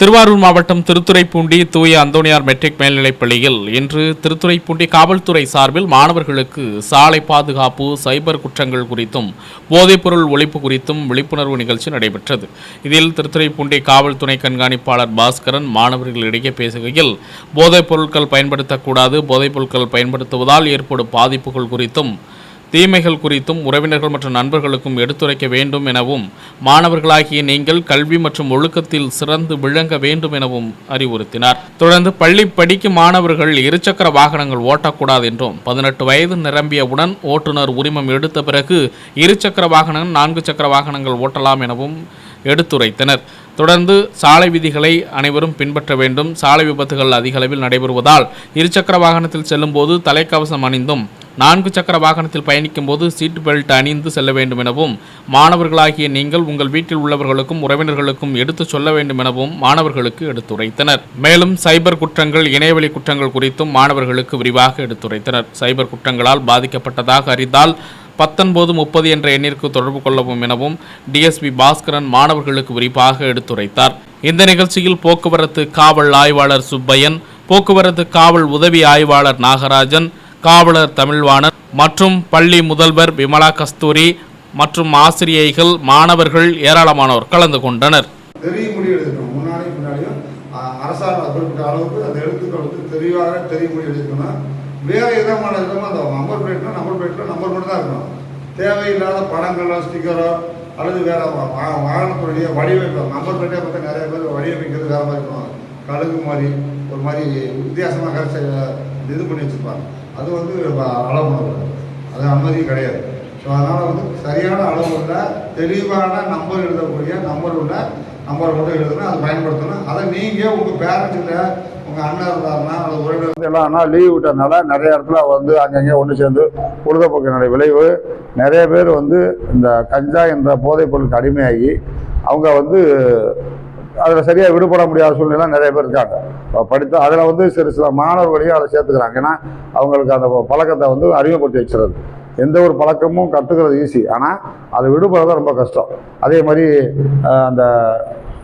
திருவாரூர் மாவட்டம் திருத்துறைப்பூண்டி தூய அந்தோனியார் மெட்ரிக் மேல்நிலைப் பள்ளியில் இன்று திருத்துறைப்பூண்டி காவல்துறை சார்பில் மாணவர்களுக்கு சாலை பாதுகாப்பு சைபர் குற்றங்கள் குறித்தும் போதைப்பொருள் ஒழிப்பு குறித்தும் விழிப்புணர்வு நிகழ்ச்சி நடைபெற்றது. இதில் திருத்துறைப்பூண்டி காவல்துறை கண்காணிப்பாளர் பாஸ்கரன் மாணவர்களிடையே பேசுகையில் போதைப் பொருட்கள் பயன்படுத்தக்கூடாது. போதைப் பொருட்கள் பயன்படுத்துவதால் ஏற்படும் பாதிப்புகள் குறித்தும் தீமைகள் குறித்தும் உறவினர்கள் மற்றும் நண்பர்களுக்கும் எடுத்துரைக்க வேண்டும் எனவும் மாணவர்களாகிய நீங்கள் கல்வி மற்றும் ஒழுக்கத்தில் சிறந்து விளங்க வேண்டும் எனவும் அறிவுறுத்தினார். தொடர்ந்து பள்ளி படிக்கும் மாணவர்கள் இருசக்கர வாகனங்கள் ஓட்டக்கூடாது என்றும் பதினெட்டு வயது நிரம்பியவுடன் ஓட்டுநர் உரிமம் எடுத்த பிறகு இருசக்கர வாகனம் நான்கு சக்கர வாகனங்கள் ஓட்டலாம் எனவும் எடுத்துரைத்தனர். தொடர்ந்து சாலை விதிகளை அனைவரும் பின்பற்ற வேண்டும். சாலை விபத்துகள் அதிக அளவில் நடைபெறுவதால் இருசக்கர வாகனத்தில் செல்லும்போது தலைக்கவசம் அணிந்தும் நான்கு சக்கர வாகனத்தில் பயணிக்கும் போது சீட் பெல்ட் அணிந்து செல்ல வேண்டும் எனவும் மாணவர்களாகிய நீங்கள் உங்கள் வீட்டில் உள்ளவர்களுக்கும் உறவினர்களுக்கும் எடுத்துச் சொல்ல வேண்டும் எனவும் மாணவர்களுக்கு எடுத்துரைத்தனர். மேலும் சைபர் குற்றங்கள் இணையவழி குற்றங்கள் குறித்தும் மாணவர்களுக்கு விரிவாக எடுத்துரைத்தனர். சைபர் குற்றங்களால் பாதிக்கப்பட்டதாக அறிந்தால் பத்தொன்பது முப்பது என்ற எண்ணிற்கு தொடர்பு கொள்ளவும் எனவும் டிஎஸ்பி பாஸ்கரன் மாணவர்களுக்கு விரிவாக எடுத்துரைத்தார். இந்த நிகழ்ச்சியில் போக்குவரத்து காவல் ஆய்வாளர் சுப்பையன் போக்குவரத்து காவல் உதவி ஆய்வாளர் நாகராஜன் காவலர் தமிழ்வாணன் மற்றும் பள்ளி முதல்வர் விமலா கஸ்தூரி மற்றும் ஆசிரியைகள் மாணவர்கள் ஏராளமானோர் கலந்து கொண்டனர். தெரிய முன்னாடியும் குறிப்பிட்ட அளவுக்கு அந்த எழுத்துக்கள் வந்து தெளிவாக தெரிய முடி வேறு விதமான விதமாக அந்த நம்பர் பிளேட்னா நம்பர் பிளேட்டில் நம்பர் மட்டும் தான் இருக்கணும். தேவையில்லாத படங்களோ ஸ்டிக்கரோ அல்லது வேறு வாகனத்துடைய வடிவமைப்பு நம்பர் பிளேட்டே பார்த்தா நிறைய பேர் வடிவமைக்கிறது வேறு மாதிரி இருக்கும். கழுகு மாதிரி ஒரு மாதிரி வித்தியாசமாக கரைச்சி இது பண்ணி வச்சுருப்பாங்க. அது வந்து அளவு அது அனுமதி கிடையாது. ஸோ அதனால் வந்து சரியான அளவு உள்ள தெளிவான நம்பர் எழுதக்கூடிய நம்பர் உள்ள நம்பர் மட்டும் எழுதணும் அதை பயன்படுத்தணும். அதை நீங்கள் உங்கள் பேரண்ட்ஸில் எல்லாம் ஆனால் லீவ் விட்டதுனால நிறைய இடத்துல வந்து அங்கங்கே ஒன்று சேர்ந்து பொழுதுபோக்கினுடைய விளைவு. நிறைய பேர் வந்து இந்த கஞ்சா என்ற போதைப் பொருளுக்கு அடிமையாகி அவங்க வந்து அதில் சரியாக விடுபட முடியாத சூழ்நிலை நிறைய பேர் இருக்காங்க. இப்போ படித்த அதில் வந்து சிறு சில மாணவர்களையும் அதை சேர்த்துக்கிறாங்க. ஏன்னா அவங்களுக்கு அந்த பழக்கத்தை வந்து அறிமுகப்படுத்தி வச்சுறது எந்த ஒரு பழக்கமும் கற்றுக்கிறது ஈஸி ஆனால் அது விடுபடுறது ரொம்ப கஷ்டம். அதே மாதிரி அந்த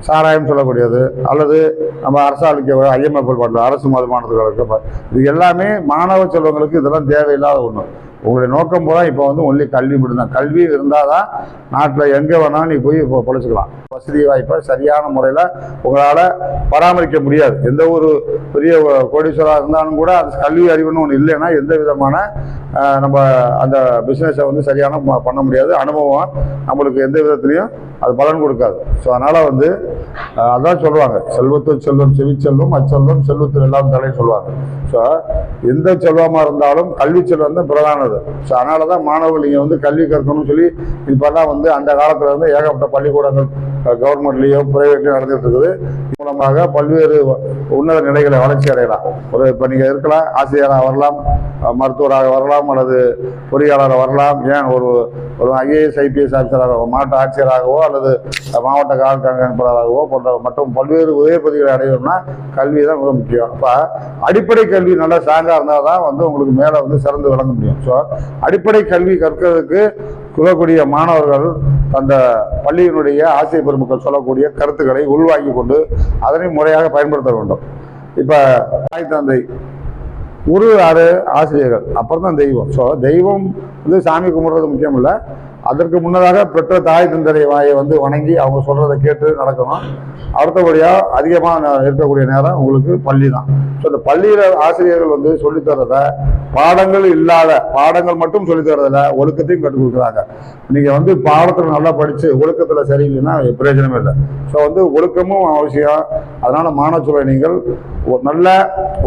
சாராயம் சொல்லக்கூடியது அல்லது நம்ம அரசாளிக்க ஐஎம்எஃப் பண்ணுற அரசு மதுமானத்துகளுக்கு இது எல்லாமே மாணவ செல்வங்களுக்கு இதெல்லாம் தேவையில்லாத ஒன்று உங்களுடைய நோக்கம் போல இப்போ வந்து ஒன்லி கல்வி மட்டும்தான். கல்வி இருந்தால் தான் நாட்டில் எங்கே வேணாலும் நீ போய் இப்போ பொழைச்சிக்கலாம். வசதி வாய்ப்பை சரியான முறையில் உங்களால் பராமரிக்க முடியாது. எந்த ஒரு பெரிய கோடீஸ்வராக இருந்தாலும் கூட அது கல்வி அறிவுன்னு ஒன்று இல்லைன்னா எந்த விதமான நம்ம அந்த பிஸ்னஸை வந்து சரியான பண்ண முடியாது. அனுபவம் நம்மளுக்கு எந்த விதத்துலையும் அது பலன் கொடுக்காது. ஸோ அதனால் வந்து அதான் சொல்லுவாங்க செல்வத்தில் செல்வம் செவிச்செல்வம் அச்செல்வம் செல்வத்தில் எல்லாம் தலையும் சொல்லுவாங்க. ஸோ எந்த செல்வமாக இருந்தாலும் கல்வி செல்வம் தான் பிரதானது. ஸோ அதனால தான் மாணவர்கள் இங்கே வந்து கல்வி கற்கணும்னு சொல்லி இப்போல்லாம் வந்து அந்த காலத்தில் வந்து ஏகப்பட்ட பள்ளிக்கூடங்கள் கவர்மெண்ட்லேயோ ப்ரைவேட்லேயோ நடந்துட்டு இருக்குது. இது மூலமாக பல்வேறு உன்னத நிலைகளை வளர்ச்சி அடையலாம். ஒரு இப்போ நீங்கள் இருக்கலாம் ஆசிரியராக வரலாம் மருத்துவராக வரலாம் அல்லது பொறியாளராக வரலாம். ஏன் ஒரு ஒரு ஐஏஎஸ் ஐபிஎஸ் ஆஃபீஸராக மாவட்ட ஆட்சியராகவோ அல்லது மாவட்ட காவல் கண்காணிப்பாளராகவோ போன்ற மற்றும் பல்வேறு உதவிப்பதிகளை அடையணும்னா கல்வி தான் மிக முக்கியம். அப்போ அடிப்படை கல்வி நல்லா ஸ்ட்ராங்காக இருந்தால் தான் வந்து உங்களுக்கு மேலே வந்து சிறந்து விளங்க முடியும். ஸோ அடிப்படை கல்வி கற்கிறதுக்கு சொல்லக்கூடிய மாணவர்கள் அந்த பள்ளியினுடைய ஆசிரியர் பெருமக்கள் சொல்லக்கூடிய கருத்துக்களை உள்வாங்கி கொண்டு அதனை முறையாக பயன்படுத்த வேண்டும். இப்போ தாய் தந்தை குரு யாரு ஆசிரியர்கள் அப்புறம் தான் தெய்வம். ஸோ தெய்வம் வந்து சாமி கும்பிட்றது முக்கியம் இல்லை அதற்கு முன்னதாக பெற்ற தாய் தந்தரை வாயை வந்து வணங்கி அவங்க சொல்றதை கேட்டு நடக்கணும். அடுத்தபடியாக அதிகமாக இருக்கக்கூடிய நேரம் உங்களுக்கு பள்ளி தான். ஸோ இந்த பள்ளியில் ஆசிரியர்கள் வந்து சொல்லித்தரத பாடங்கள் இல்லாத பாடங்கள் மட்டும் சொல்லித்தரதில்ல ஒழுக்கத்தையும் கற்றுக் கொடுக்குறாங்க. நீங்கள் வந்து பாடத்தில் நல்லா படித்து ஒழுக்கத்தில் சரியில்லைன்னா பிரயோஜனமே இல்லை. ஸோ வந்து ஒழுக்கமும் அவசியம். அதனால் மாணவ நீங்கள் ஒரு நல்ல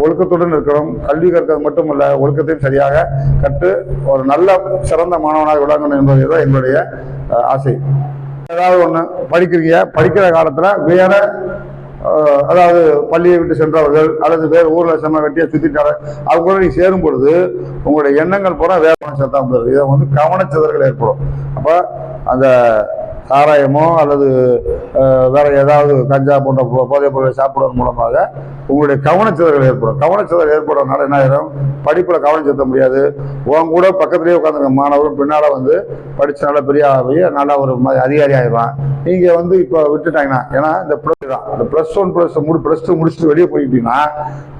ஒழுக்கத்துடன் இருக்கணும். கல்வி கற்கிறது இல்லை ஒழுக்கத்தையும் சரியாக கற்று ஒரு நல்ல சிறந்த மாணவனாக விளங்கணும் என்பதை தான் என்னுடைய ஆசை. ஏதாவது ஒன்று படிக்கிறீங்க படிக்கிற காலத்தில் வேற அதாவது பள்ளியை விட்டு சென்றவர்கள் அல்லது வேறு ஊரில் செம்ம வெட்டியாக சுற்றிட்டாரு அவங்க கூட நீ சேரும் பொழுது உங்களுடைய எண்ணங்கள் பூரா வேறு சேர்த்தா வந்துடுது இதை வந்து கவனச்சிதறல் ஏற்படும். அப்போ அந்த சாராயமோ அல்லது வேறு வேற ஏதாவது கஞ்சா போன்ற போ- போதைப் பொருளை சாப்பிடுவதன் மூலமாக உங்களுடைய கவனச்சிதறல் ஏற்படும். கவனச்சிதறல் ஏற்படுறதுனால என்ன ஆயிரும்? படிப்பில் கவனம் செலுத்த முடியாது. உன் கூட பக்கத்துலேயே உட்காந்துருக்க மாணவரும் பின்னால் வந்து படித்த நல்ல பெரிய ஆகி நல்லா ஒரு அதிகாரி ஆயிடுவான். நீங்கள் வந்து இப்போ விட்டுட்டாங்கன்னா ஏன்னா இந்த ப்ளஸ் தான். இந்த ப்ளஸ் ஒன் ப்ளஸ் முடி ப்ளஸ் டூ முடிச்சுட்டு வெளியே போயிட்டீங்கன்னா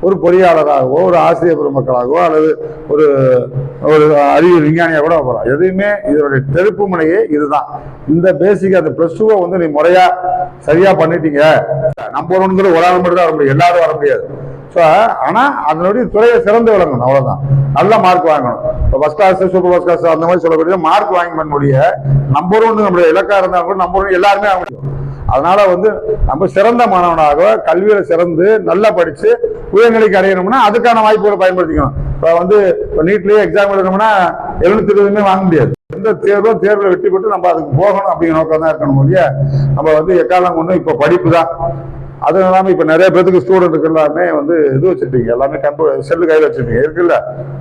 ஒரு பொறியாளராகவோ ஒரு ஆசிரியர் பெருமக்களாகவோ அல்லது ஒரு ஒரு அறிவியல் விஞ்ஞானியாக கூட போகலாம். எதுவுமே இதனுடைய தெருப்பு முனையே இதுதான். இந்த பேசிக் அந்த ப்ளஸ் டூவை வந்து நீ முறையா சரியா பண்ணிட்டீங்க. நம்பர் ஒன்ங்கிற ஒரு ஆள் மட்டும் தான் வர முடியும். எல்லாரும் வர முடியாது. ஸோ ஆனால் அதனுடைய துறையை சிறந்து விளங்கணும். அவ்வளோதான் நல்ல மார்க் வாங்கணும். இப்போ first class super first class அந்த மாதிரி சொல்லக்கூடிய மார்க் வாங்கி பண்ண முடிய நம்பர் ஒன்று நம்மளுடைய இலக்கா இருந்தால் கூட நம்பர் ஒன்று எல்லாருமே ஆக முடியும். அதனால வந்து நம்ம சிறந்த மாணவனாக கல்வியில சிறந்து நல்லா படிச்சு உயர்நிலைக்கு அடையணும்னா அதுக்கான வாய்ப்புகளை பயன்படுத்திக்கணும். இப்போ வந்து இப்போ நீட்லேயே எக்ஸாம் எழுதணும்னா எழுநூத்தி இருபதுமே வாங்க முடியாது. எந்த தேர்வோ தேர்வில் வெற்றி பெற்று நம்ம அதுக்கு போகணும் அப்படிங்கிற நோக்கம் தான் இருக்கணும் இல்லையா? நம்ம வந்து எக்காலம் ஒன்றும் இப்போ படிப்பு தான். அது இல்லாமல் இப்போ நிறைய பேருக்கு ஸ்டூடெண்ட்டுக்கு எல்லாமே வந்து இது வச்சுருக்கீங்க எல்லாமே கம்ப்யூட்டர் செல்லு கையில் வச்சிருப்பீங்க. இருக்குல்ல?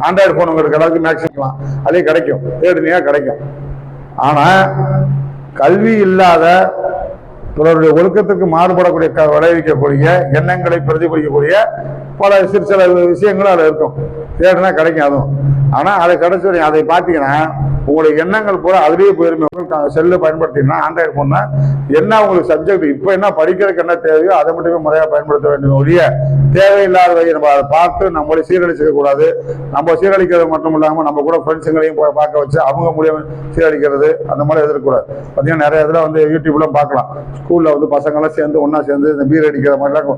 ஆண்ட்ராய்டு ஃபோன் உங்களுக்கு எல்லாருக்கும் மேக்ஸிமம் அதே கிடைக்கும். தேடுனியாக கிடைக்கும். ஆனால் கல்வி இல்லாத பிறருடைய ஒழுக்கத்துக்கு மாறுபடக்கூடிய க- விளைவிக்கக்கூடிய எண்ணங்களை பிரதிபலிக்கக்கூடிய பல சிறு சில விஷயங்களும் அதில் இருக்கும். தேடினா கிடைக்கும் அதுவும். ஆனால் அதை கிடைச்சி அதை பார்த்தீங்கன்னா உங்களுடைய எண்ணங்கள் பூரா அதுலேயே போயிருமே. செல்லு பயன்படுத்தினா ஆண்ட்ராய்டு ஃபோன்னா என்ன உங்களுக்கு சப்ஜெக்ட் இப்போ என்ன படிக்கிறதுக்கு என்ன தேவையோ அதை மட்டுமே முறையாக பயன்படுத்த வேண்டும் ஒழிய தேவையில்லாதவை நம்ம அதை பார்த்து நம்மளை சீரழிச்சிக்க கூடாது. நம்ம சீரழிக்கிறது மட்டும் இல்லாமல் நம்ம கூட ஃப்ரெண்ட்ஸுங்களையும் பார்க்க வச்சு அவங்க மூலியம் சீரழிக்கிறது அந்த மாதிரி எதிர்க்கூடாது பார்த்தீங்கன்னா நிறைய இதில் வந்து யூடியூப்லாம் பார்க்கலாம். ஸ்கூலில் வந்து பசங்களாம் சேர்ந்து ஒன்றா சேர்ந்து இந்த பீர் அடிக்கிற மாதிரிலாம்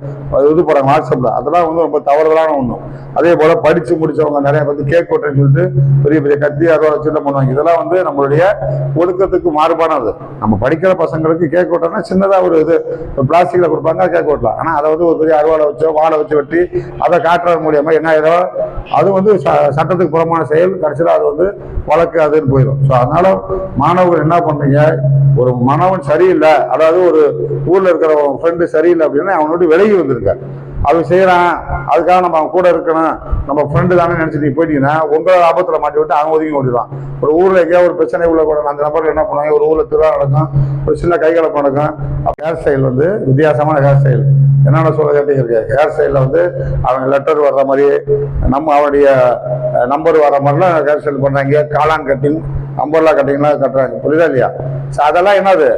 இது போகிறாங்க வாட்ஸ்அப்பில் அதெல்லாம் வந்து ரொம்ப தவறுதலான ஒன்று அதே போல் படித்து முடிச்சவங்க நிறைய பேர் கேக் கொட்டுறேன்னு சொல்லிட்டு பெரிய பெரிய கத்தி அறுவடை வச்சுட்டு பண்ணுவாங்க. இதெல்லாம் வந்து நம்மளுடைய ஒழுக்கத்துக்கு மாறுபானது நம்ம படிக்கிற பசங்களுக்கு கேக் ஓட்டோன்னா சின்னதாக ஒரு இது பிளாஸ்டிக்கில் கொடுப்பாங்க கேக் ஓட்டலாம் ஆனால் அதை வந்து ஒரு பெரிய அறுவாலை வச்சோ வாழை வச்சு வெட்டி அதை காட்டுறது மூலியமா என்ன ஆயிடும்? அது வந்து ச- சட்டத்துக்கு புறமான செயல். கடைசியில் அது வந்து வழக்கு அதுன்னு போயிடும். ஸோ அதனால மாணவர்கள் என்ன பண்ணுறீங்க ஒரு மாணவன் சரியில்லை. அதாவது ஒரு ஊரில் இருக்கிற ஃப்ரெண்டு சரியில்லை அப்படின்னா அவனோட விலகி வந்திருக்காரு அவன் செய்கிறான் அதுக்காக நம்ம அவன் கூட இருக்கணும். நம்ம ஃப்ரெண்டு தானே நினச்சி நீங்க போயிட்டீங்கன்னா உங்களை ஆபத்தில் மாட்டி விட்டு அவன் ஒதுங்கி ஓடிடுவான். ஒரு ஊரில் எங்கேயாவது ஒரு பிரச்சனை உள்ள கூட அந்த நபர்கள் என்ன பண்ணுவாங்க? ஒரு ஊரில் திருவிழா நடக்கும். ஒரு சின்ன கைகலப்பு நடக்கும். ஹேர் ஸ்டைல் வந்து வித்தியாசமான ஹேர் ஸ்டைல் என்னென்ன சொல்ல கேட்டீங்க ஹேர் ஸ்டைலில் வந்து அவங்க லெட்டர் வர்ற மாதிரி நம்ம அவனுடைய நம்பர் வர மாதிரிலாம் ஹேர் ஸ்டைல் பண்ணுறாங்க காளான் கட்டிங் அம்பர்லா கட்டிங்லாம் கட்டுறாங்க. புரியுதா இல்லையா? ஸோ அதெல்லாம் என்னது?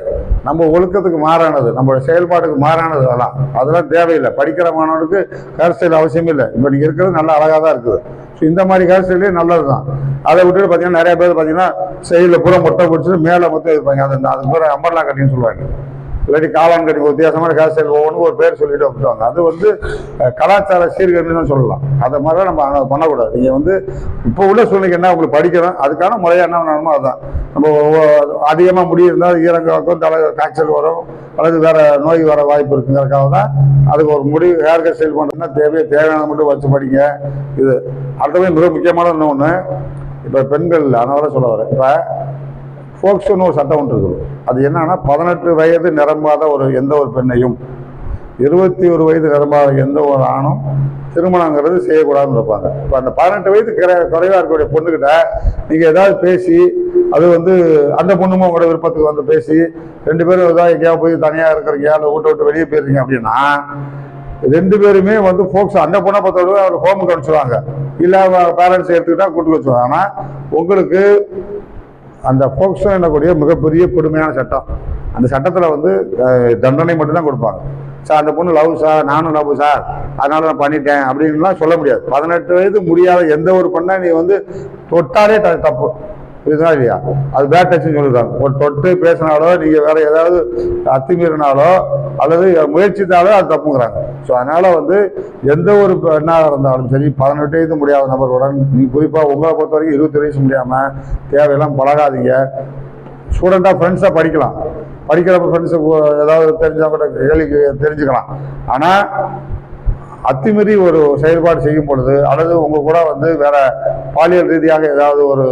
நம்ம ஒழுக்கத்துக்கு மாறானது. நம்மளோட செயல்பாட்டுக்கு மாறானது அதெல்லாம். அதெல்லாம் தேவையில்லை. படிக்கிற மாணவனுக்கு ஹேர் ஸ்டைல் அவசியம் இல்லை. இப்போ நீங்கள் இருக்கிறது நல்லா அழகாக தான் இருக்குது. ஸோ இந்த மாதிரி ஹேர் ஸ்டைலே நல்லது தான் அதை விட்டுட்டு பார்த்தீங்கன்னா நிறைய பேர் பார்த்தீங்கன்னா செயலில் பூரா மொட்டை பிடிச்சிட்டு மேலே மொத்தம் இருப்பாங்க அது அதுக்கு பேர் அம்பர்லா கட்டின்னு சொல்லுவாங்க. இல்லாட்டி காளான் கட்டி வித்தியாசமான ஹேர் ஸ்டைல் ஒவ்வொன்றும் ஒரு பேர் சொல்லிட்டு வந்துடுவாங்க அது வந்து கலாச்சார சீர்கேடுன்னு சொல்லலாம். அதை மாதிரி நம்ம பண்ணக்கூடாது. நீங்கள் வந்து இப்போ உள்ள சூழ்நிலைக்கு என்ன உங்களுக்கு படிக்கணும் அதுக்கான முறையாக என்ன பண்ணணுமோ அதுதான் நம்ம அதிகமாக முடி இருந்தால் ஈரங்காக்கும் தலை காய்ச்சல் வரும் அல்லது வேறு நோய் வர வாய்ப்பு இருக்குங்கிறதுக்காக தான் அதுக்கு ஒரு முடி ஹேர் கட் ஸ்டைல் பண்ணுறதுனா தேவையே தேவையான மட்டும் வச்சு படிங்க. இது அடுத்தது மிக முக்கியமான இன்னொன்று இப்போ பெண்கள் அதனால சொல்ல வரேன். இப்போ ஃபோக்ஸோன்னு ஒரு சட்டம் ஒன்று இருக்குது. அது என்னன்னா பதினெட்டு வயது நிரம்பாத ஒரு எந்த ஒரு பெண்ணையும் இருபத்தி ஒரு வயது நிரம்பாத எந்த ஒரு ஆணும் திருமணங்கிறது செய்யக்கூடாதுன்னு இருப்பாங்க. இப்போ அந்த பதினெட்டு வயது குறை குறைவாக இருக்கக்கூடிய பொண்ணுக்கிட்ட நீங்கள் ஏதாவது பேசி அது வந்து அந்த பொண்ணுமே உங்களோட விருப்பத்துக்கு வந்து பேசி ரெண்டு பேரும் ஏதாவது எங்கேயாவது போய் தனியாக இருக்கிறீங்க இல்லை வீட்டை விட்டு வெளியே போயிருக்கீங்க அப்படின்னா ரெண்டு பேருமே வந்து ஃபோக்ஸ் அந்த பொண்ணை பொறுத்தவரை அவர் ஹோமுக்கு அனுப்பிச்சுடுவாங்க இல்லை பேரண்ட்ஸ் எடுத்துக்கிட்டா கூட்டு வச்சுருவாங்க. ஆனால் உங்களுக்கு அந்த போக்சோ எனக்கூடிய மிகப்பெரிய கொடுமையான சட்டம். அந்த சட்டத்தில் வந்து தண்டனை மட்டும்தான் கொடுப்பாங்க. சார் அந்த பொண்ணு லவ் சார் நானும் லவ் சார். அதனால நான் பண்ணிட்டேன். அப்படின்லாம் சொல்ல முடியாது. பதினெட்டு வயது முடியாத எந்த ஒரு பொண்ணை நீ வந்து தொட்டாலே த- தப்பு. புரியுதா இல்லையா அது பேட் டச்னு சொல்லிடுறாங்க ஒரு தொட்டு பேசினாலோ நீங்கள் வேற ஏதாவது அத்துமீறினாலோ அல்லது முயற்சித்தாலோ அது தப்புங்கிறாங்க. ஸோ அதனால வந்து எந்த ஒரு பெண்ணாக இருந்தாலும் சரி பதினெட்டு வயது முடியாத நபருடன் நீ குறிப்பாக உங்களை பொறுத்த வரைக்கும் இருபத்தி வயசு முடியாமல் தேவையெல்லாம் பழகாதீங்க. ஸ்டூடெண்ட்டாக ஃப்ரெண்ட்ஸாக படிக்கலாம். படிக்கிறப்ப ஃப்ரெண்ட்ஸை ஏதாவது தெரிஞ்சவங்க கேள்வி தெரிஞ்சுக்கலாம். ஆனால் அத்துமீறி ஒரு செயல்பாடு செய்யும் பொழுது அல்லது உங்க கூட வந்து வேற பாலியல் ரீதியாக ஏதாவது ஒரு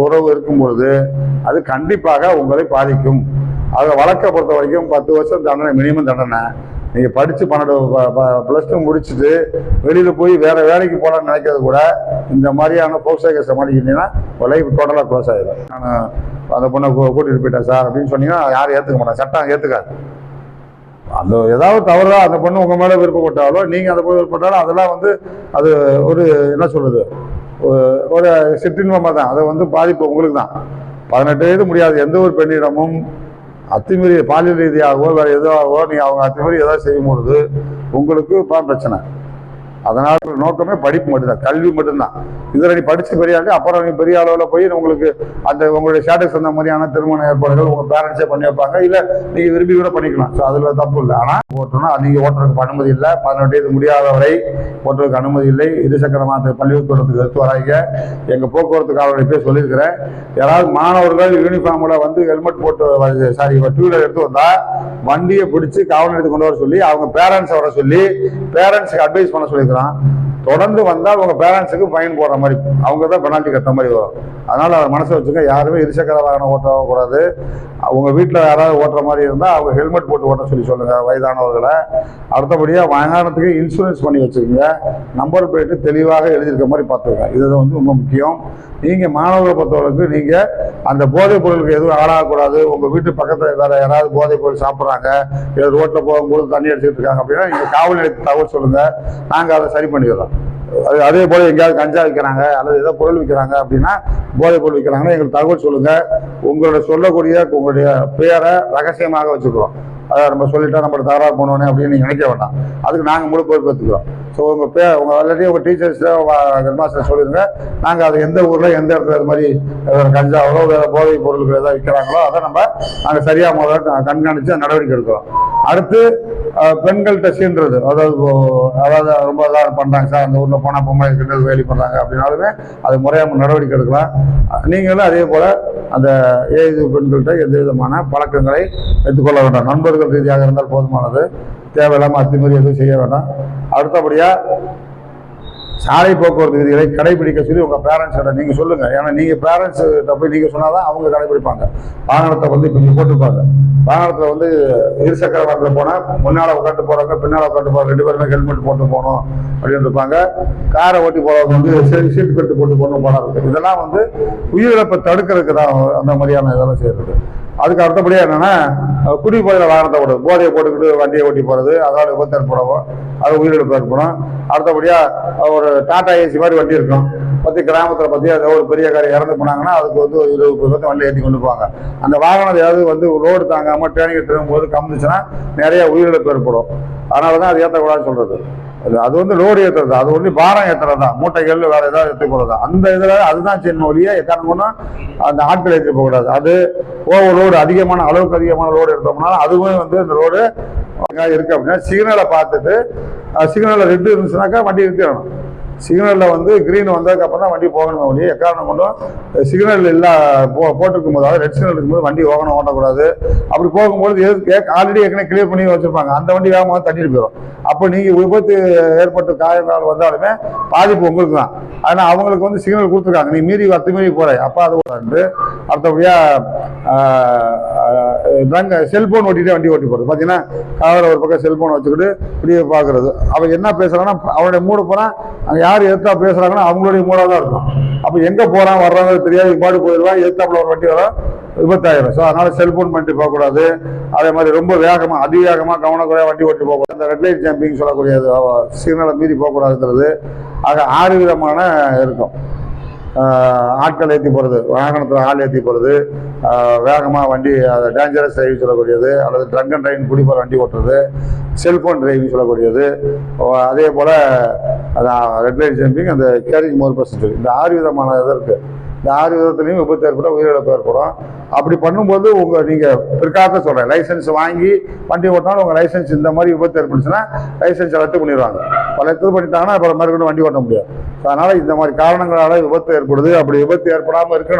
உறவு இருக்கும் பொழுது அது கண்டிப்பாக உங்களை பாதிக்கும். அதை வழக்கை பொறுத்த வரைக்கும் பத்து வருஷம் தண்டனை மினிமம் தண்டனை. நீங்கள் படித்து பன்னெண்டு ப்ளஸ் டூ முடிச்சுட்டு வெளியில் போய் வேறு வேலைக்கு போகலான்னு நினைக்கிறது கூட இந்த மாதிரியான போக்சோ கேஸை மாட்டிக்கிட்டீங்கன்னா லைஃப் டோட்டலாக க்ளோஸ் ஆகிடும் நான் அந்த பொண்ணை கூட்டிகிட்டு கூட்டிட்டு போயிட்டேன் சார் அப்படின்னு சொன்னீங்கன்னா யாரும் ஏற்றுக்க மாட்டேன் சட்டம் ஏற்றுக்காது அந்த ஏதாவது தவறா அந்த பொண்ணு உங்கள் மேலே விருப்பப்பட்டாலோ நீங்கள் அந்த பொண்ணு விருப்பப்பட்டாலும் அதெல்லாம் வந்து அது ஒரு என்ன சொல்கிறது ஒரு- ஒரு சிற்றின்பமாக தான் அது வந்து பாதிப்பு உங்களுக்கு தான் பதினெட்டு வயது முடியாது. எந்த ஒரு பெண்ணிடமும் அத்துமீறி பாலியல் ரீதியாகவோ வேறு எதுவாகவோ நீங்கள் அவங்க அத்துமீறி ஏதாவது செய்யும் பொழுது உங்களுக்கு பிரச்சனை. அதனால நோக்கமே படிப்பு மட்டும்தான் கல்வி மட்டும்தான். இதில் நீ படித்து பெரிய ஆளு அப்புறம் நீ பெரிய அளவில் போய் உங்களுக்கு அந்த உங்களுடைய ஸ்டேட்டஸ் அந்த மாதிரியான திருமண ஏற்பாடுகள் உங்கள் பேரண்ட்ஸே பண்ணி வைப்பாங்க இல்லை நீங்கள் விரும்பி கூட பண்ணிக்கலாம். ஸோ அதில் தப்பு இல்லை. ஆனால் ஓட்டணும்னா நீங்கள் ஓட்டுறதுக்கு அனுமதி இல்லை. பதினெட்டு வயது முடியாதவரை ஓட்டுறதுக்கு அனுமதி இல்லை. இருசக்கர வாகனத்தை பள்ளிக்கூடத்துக்கு எடுத்து வராங்க எங்கள் போக்குவரத்து காவலரை போய் சொல்லியிருக்கிறேன். யாராவது மாணவர்கள் யூனிஃபார்மில் வந்து ஹெல்மெட் போட்டு சாரி டூ வீலர் எடுத்து வந்தால் வண்டியை பிடிச்சி காவல் எடுத்து கொண்டு வர சொல்லி அவங்க பேரண்ட்ஸை வர சொல்லி பேரண்ட்ஸுக்கு அட்வைஸ் பண்ண சொல்லியிருக்கிறான் தொடர்ந்து வந்தால் உங்க பேரண்ட்ஸுக்கு ஃபைன் போடுற மாதிரி அவங்க தான் பெனால்ட்டி கட்டுற மாதிரி வரும். அதனால அதை மனசை வச்சுக்க யாருமே இருசக்கர வாகனம் ஓட்டக்கூடாது உங்கள் அவங்க வீட்டில் யாராவது ஓட்டுற மாதிரி இருந்தால் அவங்க ஹெல்மெட் போட்டு ஓட்ட சொல்லி சொல்லுங்க வயதானவர்களை. அடுத்தபடியாக வாகனத்துக்கு இன்சூரன்ஸ் பண்ணி வச்சுக்கோங்க. நம்பர் பிளேட்டு தெளிவாக எழுதியிருக்க மாதிரி பார்த்துக்கோங்க. இது வந்து ரொம்ப முக்கியம். நீங்கள் மாணவர்களை பொறுத்தவரைக்கு நீங்கள் அந்த போதைப் பொருளுக்கு எதுவும் ஆளாகக்கூடாது. உங்கள் வீட்டு பக்கத்தில் வேறு யாராவது போதைப் பொருள் சாப்பிட்றாங்க இல்லை ரோட்டில் போகும்போது தண்ணி அடிச்சிட்டு இருக்காங்க அப்படின்னா நீங்கள் காவல் நிலையத்தை தகவல் சொல்லுங்கள் நாங்கள் அதை சரி பண்ணிடுறோம். அது அதே போல் எங்கேயாவது கஞ்சா விற்கிறாங்க அல்லது ஏதோ பொருள் விற்கிறாங்க அப்படின்னா போதைப் பொருள் விற்கிறாங்கன்னா எங்களுக்கு தகவல் சொல்லுங்கள் உங்களோட சொல்லக்கூடிய உங்களுடைய பெயரை ரகசியமாக வச்சுக்கிறோம். அதை நம்ம சொல்லிட்டா நம்மளை தகராறு பண்ணுவோனே அப்படின்னு நீங்கள் நினைக்க வேண்டாம். அதுக்கு நாங்கள் முழு பொறுப்பு எடுத்துக்கிறோம் ஸோ உங்கள் பே உங்கள் ஆல்ரெடி உங்கள் டீச்சர்ஸ் ஹெட் மாஸ்டர் சொல்லிடுங்க. நாங்கள் அது எந்த ஊரில் எந்த இடத்துல இது மாதிரி கஞ்சாவோ வேறு போதைப் பொருட்கள் ஏதாவது விற்கிறாங்களோ அதை நம்ம நாங்கள் சரியாக முதல்ல கண்காணித்து நடவடிக்கை எடுக்கிறோம். அடுத்து பெண்கள்கிட்ட சீன்றது. அதாவது அதாவது ரொம்ப இதாக பண்ணுறாங்க சார் அந்த ஊரில் போனால் பொம்மை கிண்டல் வேலி பண்ணுறாங்க அப்படின்னாலுமே அது முறையாக நடவடிக்கை எடுக்கலாம். நீங்களும் அதே போல் அந்த ஏது பெண்கள்கிட்ட எந்த விதமான பழக்கங்களை எடுத்துக்கொள்ள வேண்டாம். நண்பர்கள் ரீதியாக இருந்தால் போதுமானது. தேவையில்லாமல் அத்துமீறி எதுவும் செய்ய வேண்டாம். அடுத்தபடியாக சாலை போக்குவரத்து விதிகளை கடைபிடிக்க சொல்லி உங்கள் பேரண்ட்ஸோட நீங்கள் சொல்லுங்கள் ஏன்னா நீங்கள் பேரண்ட்ஸ்கிட்ட போய் நீங்கள் சொன்னால் தான் அவங்க கடைபிடிப்பாங்க. வாகனத்தை வந்து இப்போ போட்டுப்பாங்க போட்டிருப்பாங்க. வாகனத்தில் வந்து இருசக்கர வாகனத்தில் போனால் முன்னால் உட்காந்து போகிறவங்க பின்னால் உட்காந்து போகிறவங்க ரெண்டு பேருமே ஹெல்மெட் போட்டு போகணும் அப்படின்னு இருப்பாங்க. காரை ஓட்டி போகிறவங்க வந்து சீட் பெல்ட் போட்டு போகணும் போனா இருக்கு இதெல்லாம் வந்து உயிரிழப்பை தடுக்கிறதுக்கு தான் அந்த மாதிரியான இதெல்லாம் செய்யறது. அதுக்கு அடுத்தபடியாக என்னென்னா குடிபோதையில் வாகனத்தை ஓடுறது போதையை போட்டுக்கிட்டு வண்டியை ஓட்டி போகிறது அதோட விபத்து ஏற்படவும் அது உயிரிழப்பு ஏற்படும். அடுத்தபடியாக ஒரு டாடா ஏசி மாதிரி வண்டி இருக்கும். பற்றி கிராமத்தில் பற்றி அது ஒரு பெரிய காரை இறந்து போனாங்கன்னா அதுக்கு வந்து ஒரு இருபது பேர் வண்டி ஏற்றி கொண்டு போவாங்க. அந்த வாகனம் ஏதாவது வந்து லோடு தாங்காமல் டேனிங் திரும்பும்போது கம்மிச்சுன்னா நிறைய உயிரிழப்பு ஏற்படும். அதனால தான் அது ஏற்றக்கூடாதுன்னு சொல்கிறது அது வந்து லோடு ஏற்றுறது அது ஒன்லி பாரம் ஏற்றுறது தான் மூட்டைகள் வேறு ஏதாவது ஏற்றக்கூடாது அந்த இதில் அதுதான் சின்ன ஒழிய எக்காரணம் அந்த ஆட்கள் ஏற்றி போகக்கூடாது. அது ஓவர் லோடு அதிகமான அளவுக்கு அதிகமான லோடு எடுத்தோம்னா அதுவும் வந்து இந்த லோடு இருக்குது அப்படின்னா சிக்னலை பார்த்துட்டு சிக்னலில் ரெட்டு இருந்துச்சுனாக்கா வண்டி நிறுத்திடணும். சிக்னலில் வந்து க்ரீன் வந்ததுக்கு அப்புறம் தான் வண்டி போகணும் வண்டி எக்காரணம் கொண்டும் சிக்னல் இல்லை போ போட்டிருக்கும் போது அதாவது ரெட் சிக்னல் இருக்கும்போது வண்டி ஓகனம் ஓட்டக்கூடாது. அப்படி போகும்போது ஆல்ரெடி ஏற்கனவே கிளியர் பண்ணி வச்சுருப்பாங்க. அந்த வண்டி வேகமாக தட்டிட்டு போயிடும் அப்போ நீங்கள் விபத்து ஏற்பட்டு காயங்கள் வந்தாலுமே பாதிப்பு உங்களுக்கு தான் ஆனால் அவங்களுக்கு வந்து சிக்னல் கொடுத்துருக்காங்க. நீ மீறி அத்து மீறி போகிற அப்போ அது வந்து அடுத்தபடியாக செல்போன் ஓட்டிகிட்டே வண்டி ஓட்டி போகிறது பார்த்தீங்கன்னா காரில் ஒரு பக்கம் செல்போன் வச்சுக்கிட்டு இப்படியே பார்க்குறது அவன் என்ன பேசுகிறான்னா அவனுடைய மூடு போனால் அங்கே யார் எதிர்த்தா பேசுகிறாங்கன்னா அவங்களுடைய மூடாக தான் இருக்கும். அப்போ எங்கே போகிறான் வர்றாங்க தெரியாது. பாடு போயிடுவான் எதிர்த்தாப்புல ஒரு வண்டி வரும் விபத்தாயிரும். ஸோ அதனால் செல்போன் பண்ணிட்டு போகக்கூடாது. அதே மாதிரி ரொம்ப வேகமாக அதிவேகமாக கவனக்குறையாக வண்டி ஓட்டி போகக்கூடாது. அந்த ரெட் லைட் ஜம்பிங் சொல்லக்கூடியது சிக்னலை மீறி போகக்கூடாதுங்கிறது ஆக ஆறு விதமான இருக்கும். ஆட்கள் ஏற்றி போகிறது வாகனத்தில் ஆள் ஏற்றி போகிறது வேகமாக வண்டி அதை டேஞ்சரஸ் டிரைவிங் சொல்லக்கூடியது அல்லது ட்ரங்க் அண்ட் ட்ரைவிங் போகிற வண்டி ஓட்டுறது செல்ஃபோன் டிரைவிங் சொல்லக்கூடியது அதே போல் ரெட் லைட் ஜம்பிங் அந்த கேரிங் மோர் பர்சன்டேஜ் இந்த ஆறு விதமான இது இருக்குது இந்த ஆறு விதத்துலையும் விபத்து ஏற்படும் உயிரிழப்பு ஏற்படும். அப்படி பண்ணும்போது உங்கள் நீங்கள் பிற்காலத்தில் சொல்கிறேன் லைசன்ஸ் வாங்கி வண்டி ஓட்டினாலும் உங்கள் லைசன்ஸ் இந்த மாதிரி விபத்து ஏற்பட்டுச்சுன்னா லைசன்ஸ் ரத்து பண்ணிடுவாங்க. பல இது பண்ணிட்டாங்கன்னா அப்புறம் மறுபடியும் வண்டி ஓட்ட முடியாது. அதனால் இந்த மாதிரி காரணங்களால் விபத்து ஏற்படுது. அப்படி விபத்து ஏற்படாமல் இருக்கணும்.